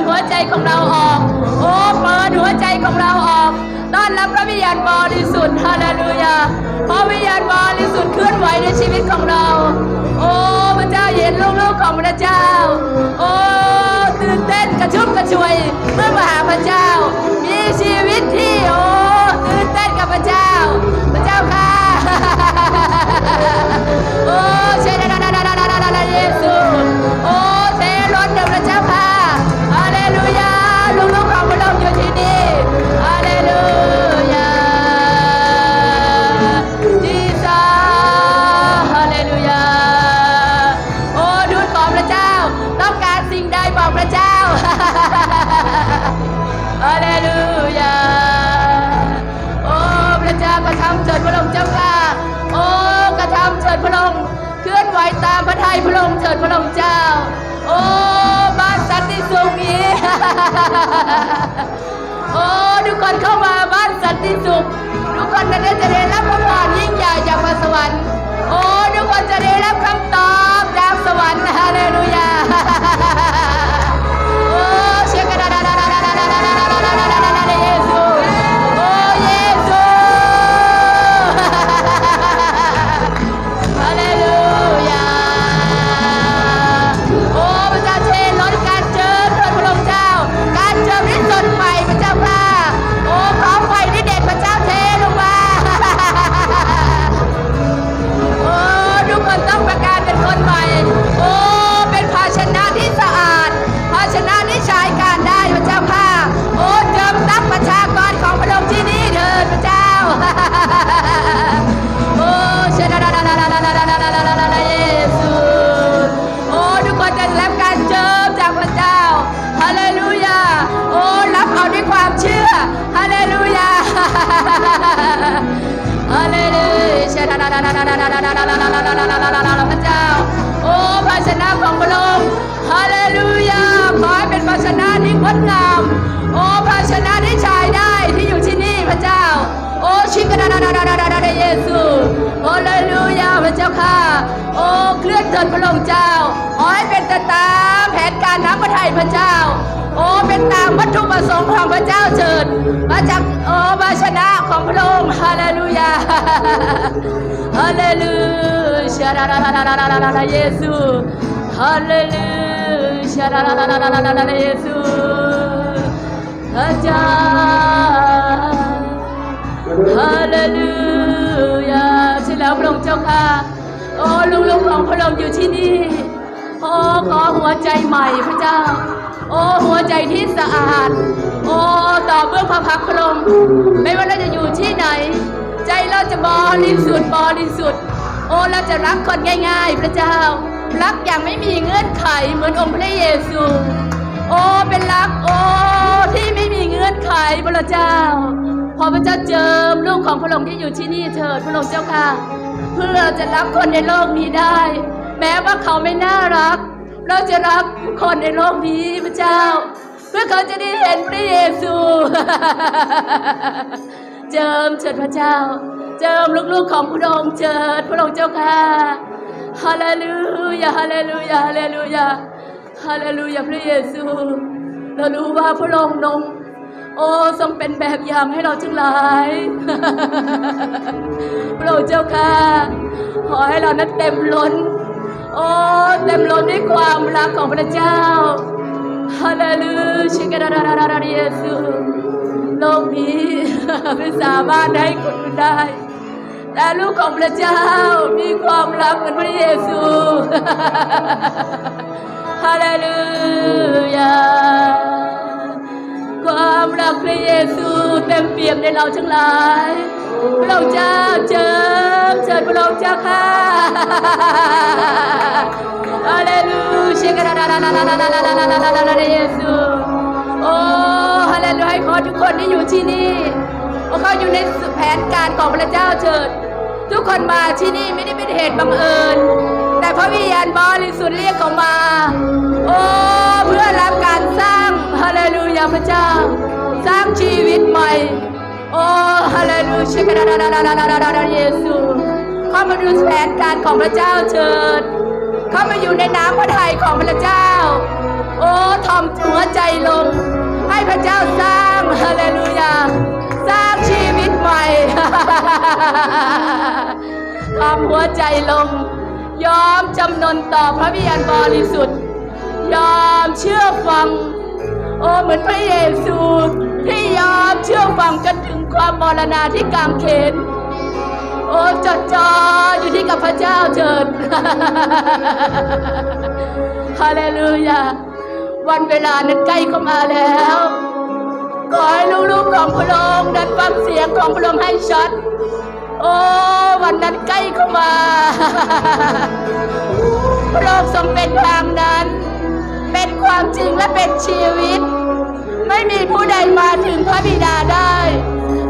ดหัวใจของเราออก โอ้เปิดหัวใจของเราออก ต้อนรับพระวิญญาณบริสุทธิ์ฮาเลลูยาพระวิญญาณบริสุทธิ์เคลื่อนไหวในชีวิตของเรา โอ้พระเจ้าเห็นลูกๆของพระเจ้า โอ้ตื่นเต้นกระชุ่มกระชวยเมื่อมาหาพระเจ้า มีชีวิตที่โอ้ตื่นเต้นกับพระเจ้า พระเจ้าค่ะ ริฐพระองค์เจ้า โอ้บ้านสันติสุขนี้โอ้ทุกคนเข้ามาบ้านสันติสุขทุกคนจะได้จะได้รับพระพรยิ่งใหญ่จากพระสวรรค์โอ้ทุกคนจะได้รับคำตอบจากสวรรค์ฮาเลลูยา พระเจ้า โอ้เป็นตามวัตถุประสงค์ของพระเจ้าเชิญมาจากโอ้ภาชนะของพระองค์ฮาเลลูยาฮาเลลูชาราราราราราราราเยซูฮาเลลูชาราราราราราราราเยซูพระเจ้าฮาเลลูยาใช่แล้วพระองค์เจ้าค่ะโอ้ลูกๆของพระองค์อยู่ที่นี่ โอ้ขอหัวใจใหม่พระเจ้า โอ้หัวใจที่สะอาด โอ้ต่อเบื้องพระพักตร์พระองค์ไม่ว่าเราจะอยู่ที่ไหน ใจเราจะบริสุทธิ์บริสุทธิ์โอ้เราจะรักคนง่าย ๆ พระเจ้า รักอย่างไม่มีเงื่อนไขเหมือนองค์พระเยซู โอ้เป็นรักโอ้ที่ไม่มีเงื่อนไขพระเจ้าขอพระเจ้าเจิมลูกของพระองค์ที่อยู่ที่นี่เถิดพระองค์เจ้าค่ะ เพื่อเราจะรับคนในโลกนี้ได้ แม้ว่าเขาไม่น่ารัก เราจะรับคนในโลกนี้พระเจ้า เพื่อเขาจะได้เห็นพระเยซู เจิมเถิดพระเจ้า เจิมลูกๆของพระองค์เจิดพระองค์เจ้าค่ะฮาเลลูยาฮาเลลูยาฮาเลลูยาฮาเลลูยาพระเยซู เรารู้ว่าพระองค์ทรงโอ้ทรงเป็นแบบอย่างให้เราทั้งหลายพระองค์เจ้าค่ะ ขอให้เรานั้นเต็มล้น โอ้เต็มล้นด้วยความรักของพระเจ้าฮาเลลูชิกาดาดาดาดาเยซูโลกนี้ไม่สามารถให้คนอื่นได้ แต่ลูกของพระเจ้ามีความรักเหมือนพระเยซูฮาเลลูยาความรักพระเยซูเต็มเปี่ยมในเราทั้งหลายพระเจ้าเจิมเชิญพระองค์เจ้าค่ะ โอ้ฮาเลลูยาขอทุกคนที่อยู่ที่นี่เขาอยู่ในแผนการของพระเจ้าเถิด ทุกคนมาที่นี่ไม่ได้เป็นเหตุบังเอิญ แต่พระวิญญาณบริสุทธิ์เรียกเขามา โอ้ เพื่อรับการสร้างฮาเลลูยาพระเจ้า สร้างชีวิตใหม่ โอ้ฮาเลลูยาเยซูเข้ามาดูแผนการของพระเจ้าเถิด เข้ามาอยู่ในน้ำพระทัยของพระเจ้า โอ้ทอมหัวใจลง ให้พระเจ้าสร้างฮาเลลูยา สร้างชีวิตใหม่ทอมหัวใจลง ยอมจำนนต่อพระวิญญาณบริสุทธิ์ ยอมเชื่อฟัง โอ้เหมือนพระเยซูที่ยอมเชื่อฟังจนถึงความมรณาที่กางเขน โอ้จดจออยู่ที่กับพระเจ้าเถิดฮาเลลูยาวันเวลานั้นใกล้เข้ามาแล้ว ขอให้ลูกๆของพระองค์นั้นฟังเสียงของพระองค์ให้ชัด โอ้วันนั้นใกล้เข้ามา พระองค์ทรงเป็นทางนั้น เป็นความจริงและเป็นชีวิต ไม่มีผู้ใดมาถึงพระบิดาได้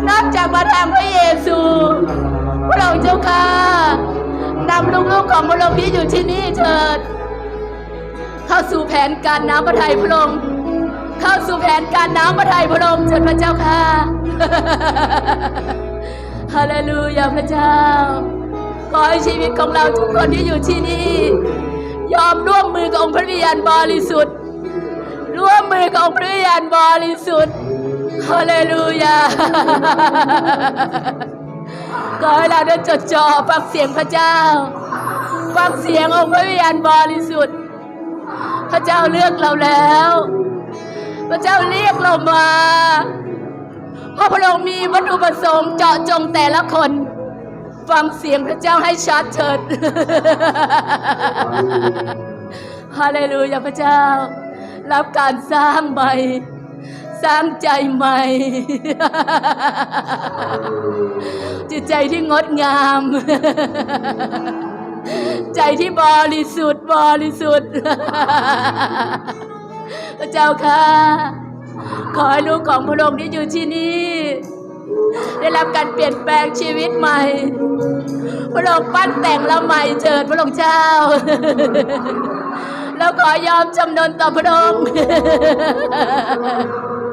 นอกจากมาทางพระเยซู พระองค์เจ้าค่ะนำลูกๆของพระองค์ที่อยู่ที่นี่เถิด เข้าสู่แผนการน้ำพระทัยพระองค์เข้าสู่แผนการน้ำพระทัยพระองค์เถิดพระเจ้าค่ะฮาเลลูยาพระเจ้า ขอให้ชีวิตของเราทุกคนที่อยู่ที่นี่ ยอมร่วมมือกับองค์พระวิญญาณบริสุทธิ์ ร่วมมือกับองค์พระวิญญาณบริสุทธิ์ฮาเลลูยา ก็ให้เราได้จดจ่อฟังเสียงพระเจ้าฟังเสียงองค์พระวิญญาณบริสุทธิ์ พระเจ้าเลือกเราแล้ว พระเจ้าเรียกเรามาเพราะพระองค์มีวัตถุประสงค์เจาะจงแต่ละคนฟังเสียงพระเจ้าให้ชัดเถิดฮาเลลูยาพระเจ้า รับการสร้างใหม่ สร้างใจใหม่ จิตใจที่งดงาม ใจที่บริสุทธิ์บริสุทธิ์พระเจ้าค่ะ ขอให้ลูกของพระองค์ที่อยู่ที่นี่ ได้รับการเปลี่ยนแปลงชีวิตใหม่ พระองค์ปั้นแต่งเราใหม่เจิดพระองค์เจ้าแล้วขอยอมจำนนต่อพระองค์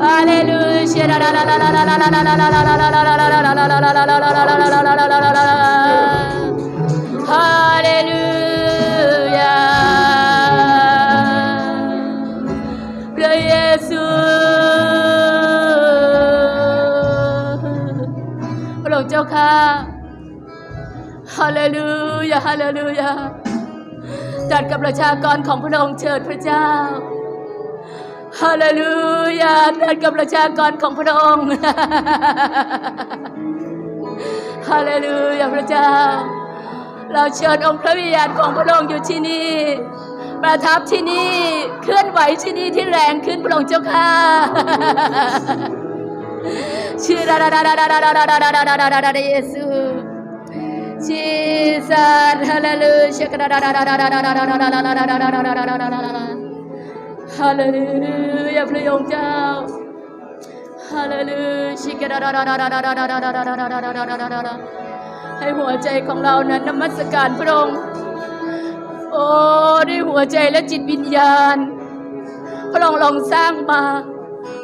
Hallelujah. Hallelujah. Gloria Jesus. พระองค์เจ้าค่ะ Hallelujah. Hallelujah. ลลูยากรของพระองค์เชิญพระเจ้าฮาเลลูยาจัดกับประชิกดาดาดาดาดาดาดาดาดาดาดาดาดาดาดาดาดา ดาให้หัวใจของเรานั้นนมัสการพระองค์ โอ้ด้วยหัวใจและจิตวิญญาณ พระองค์ลองสร้างมา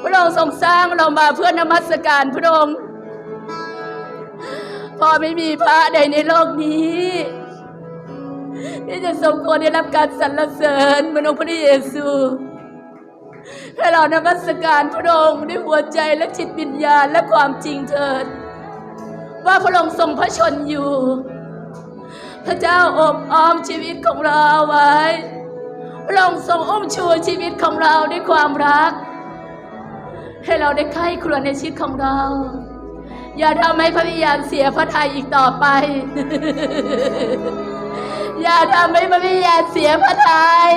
พระองค์ทรงสร้างเรามาเพื่อนมัสการพระองค์ พอไม่มีพระใดในโลกนี้ที่จะสมควรได้รับการสรรเสริญเหมือนองค์พระเยซู ให้เรานมัสการพระองค์ด้วยหัวใจและจิตวิญญาณและความจริงเถิด ว่าพระองค์ทรงพระชนอยู่ พระเจ้าอบอ้อมชีวิตของเราไว้ พระองค์ทรงอุ้มชูชีวิตของเราด้วยความรัก ให้เราได้ใคร่ครวญในชีวิตของเรา อย่าทำให้พระวิญญาณเสียพระทัยอีกต่อไป อย่าทำให้พระวิญญาณเสียพระทัย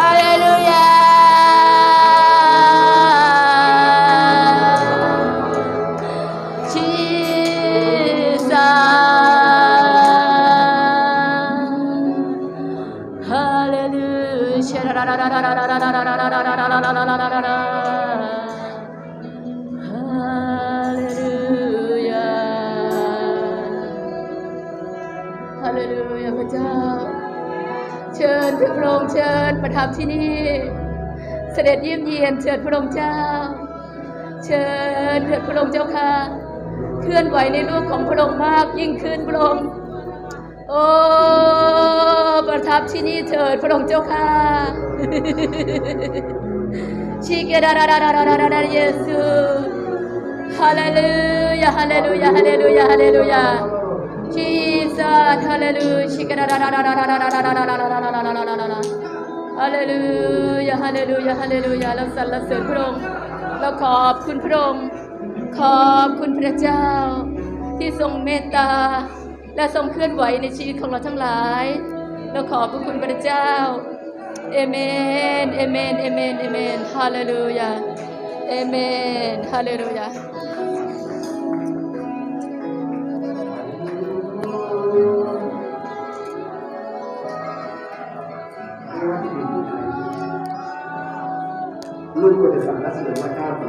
อาเลลูยาฮาเลลูยา เจ้า เชิญพระองค์เชิญประทับที่นี่ เสด็จเยี่ยมเยียนเชิญพระองค์เจ้า เชิญพระองค์เจ้าค่ะ เคลื่อนไหวในรูปของพระองค์มากยิ่งขึ้นพระองค์โอ้ประทับที่นี่เถิดพระองค์เจ้าค่ะชีเกดาราราราราดาดาเยซูฮาเลลูยาฮาเลลูยาฮาเลลูยาฮาเลลูยาชี Jesus. Hallelujah. Hallelujah. Hallelujah. Hallelujah. เราสรรเสริญพระองค์เราขอบคุณพระองค์ขอบคุณพระเจ้า ที่ทรงเมตตา และทรงเคลื่อนไหวในชีวิตของเราทั้งหลาย เราขอบพระคุณพระเจ้าเอเมนเอเมนเอเมนเอเมนฮาเลลูยาเอเมนฮาเลลูยา ลูกก็จะสรรเสริญพระเจ้าต่อ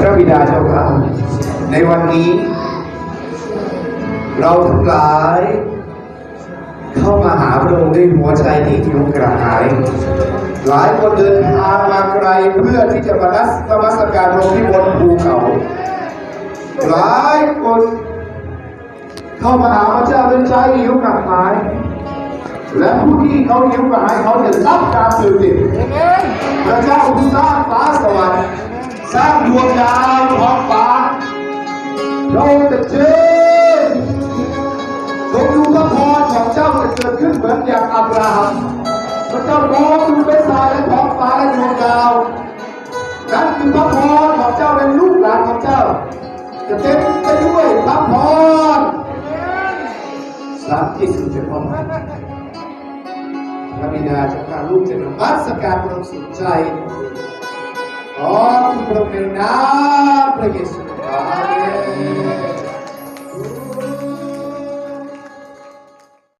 พระบิดาเจ้าข้าในวันนี้ เราทั้งหลาย เข้ามาหาพระองค์ด้วยหัวใจที่หิวกระหาย หลายคนเดินทางมาไกลเพื่อที่จะมานัสนมัสการพรงที่บนภูเขา หลายคนเข้ามาหาพระเจ้าด้วยใจหิวกระหาย และผู้ที่เขาหิวกระหายเขาจะรับการสื่อติดพระเจ้าผู้สร้างฟ้าสวรรค์สร้างดวงดาวท้องฟ้าเราจะเจอจงดูพระพรของเจ้าจะเกิดขึ้นเหมือนอย่างอับราฮัม พระเจ้ามองดูเป็นสายและท้องฟ้าและดวงดาวนั่นคือพระพรของเจ้าและลูกหลานของเจ้า จะเต็มไปด้วยพระพรสามที่สุดจะพอมพระบิดาจ้าข้าลูกจะนมัสการพระองค์สุดใจขอคุณพระองค์ในนามพระเยซูอาเม